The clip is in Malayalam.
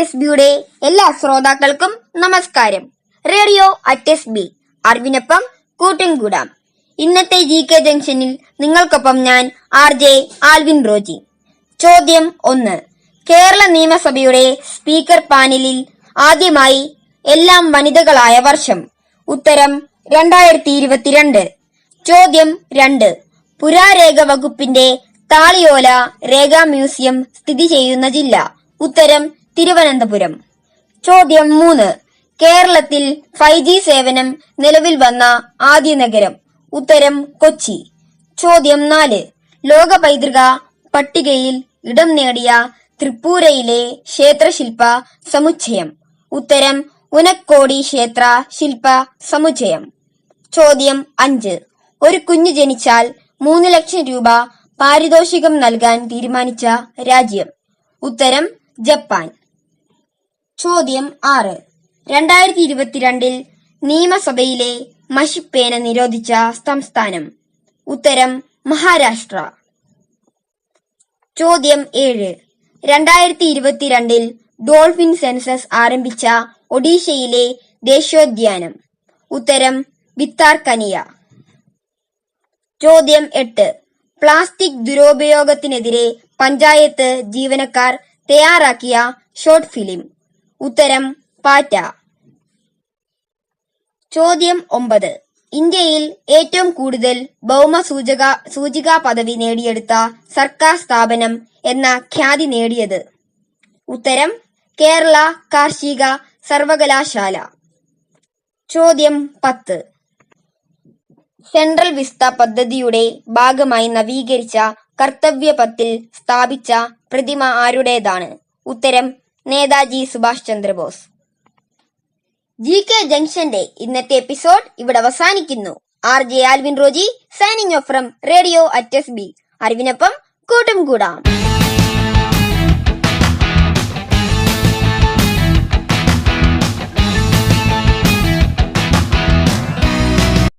അറ്റസ് ബിയുടെ എല്ലാ ശ്രോതാക്കൾക്കും നമസ്കാരം. റേഡിയോ അറ്റസ് ബി അറിവിനൊപ്പം കൂട്ടും കൂടാം ഇന്നത്തെ ജി കെ ജംഗ്ഷനിൽ നിങ്ങൾക്കൊപ്പം ഞാൻ ആർ ജെ ആൽവിൻ റോജി. ചോദ്യം ഒന്ന്. കേരള നിയമസഭയുടെ സ്പീക്കർ പാനലിൽ ആദ്യമായി എല്ലാം വനിതകളായ വർഷം. ഉത്തരം രണ്ടായിരത്തി ഇരുപത്തിരണ്ട് ചോദ്യം രണ്ട്. പുരാരേഖ വകുപ്പിന്റെ താളിയോല രേഖാ മ്യൂസിയം സ്ഥിതി ചെയ്യുന്ന ജില്ല. ഉത്തരം തിരുവനന്തപുരം. ചോദ്യം മൂന്ന്. കേരളത്തിൽ ഫൈവ് ജി സേവനം നിലവിൽ വന്ന ആദ്യ നഗരം ഉത്തരം കൊച്ചി. ചോദ്യം നാല്. ലോക പൈതൃക പട്ടികയിൽ ഇടം നേടിയ ത്രിപുരയിലെ ക്ഷേത്രശില്പ സമുച്ചയം. ഉത്തരം ഉനക്കോടി ക്ഷേത്ര ശില്പ സമുച്ചയം. ചോദ്യം അഞ്ച്. ഒരു കുഞ്ഞ് ജനിച്ചാൽ മൂന്ന് ലക്ഷം രൂപ പാരിതോഷികം നൽകാൻ തീരുമാനിച്ച രാജ്യം. ഉത്തരം ജപ്പാൻ. ചോദ്യം ആറ്. രണ്ടായിരത്തി ഇരുപത്തിരണ്ടിൽ നിയമസഭയിലെ മഷിപ്പേന നിരോധിച്ച സംസ്ഥാനം. ഉത്തരം മഹാരാഷ്ട്ര. ചോദ്യം ഏഴ്. രണ്ടായിരത്തി ഇരുപത്തിരണ്ടിൽ ഡോൾഫിൻ സെൻസസ് ആരംഭിച്ച ഒഡീഷയിലെ ദേശീയോദ്യാനം. ഉത്തരം വിത്താർക്കനിയ ചോദ്യം എട്ട്. പ്ലാസ്റ്റിക് ദുരുപയോഗത്തിനെതിരെ പഞ്ചായത്ത് ജീവനക്കാർ തയ്യാറാക്കിയ ഷോർട്ട് ഫിലിം. ഉത്തരം പാറ്റ. ചോദ്യം ഒമ്പത്. ഇന്ത്യയിൽ ഏറ്റവും കൂടുതൽ ഭൗമ സൂചക സൂചികാ പദവി നേടിയെടുത്ത സർക്കാർ സ്ഥാപനം എന്ന ഖ്യാതി നേടിയത്. ഉത്തരം കേരള കാർഷിക സർവകലാശാല. ചോദ്യം പത്ത്. സെൻട്രൽ വിസ്ത പദ്ധതിയുടെ ഭാഗമായി നവീകരിച്ച കർത്തവ്യപത്തിൽ സ്ഥാപിച്ച പ്രതിമ ആരുടേതാണ്? ഉത്തരം നേതാജി സുഭാഷ് ചന്ദ്രബോസ്. ജി കെ ജംഗ്ഷന്റെ ഇന്നത്തെ എപ്പിസോഡ് ഇവിടെ അവസാനിക്കുന്നു. R J Alvin Roji signing off from radio at S B അറിവിനൊപ്പം കൂട്ടും കൂടാം.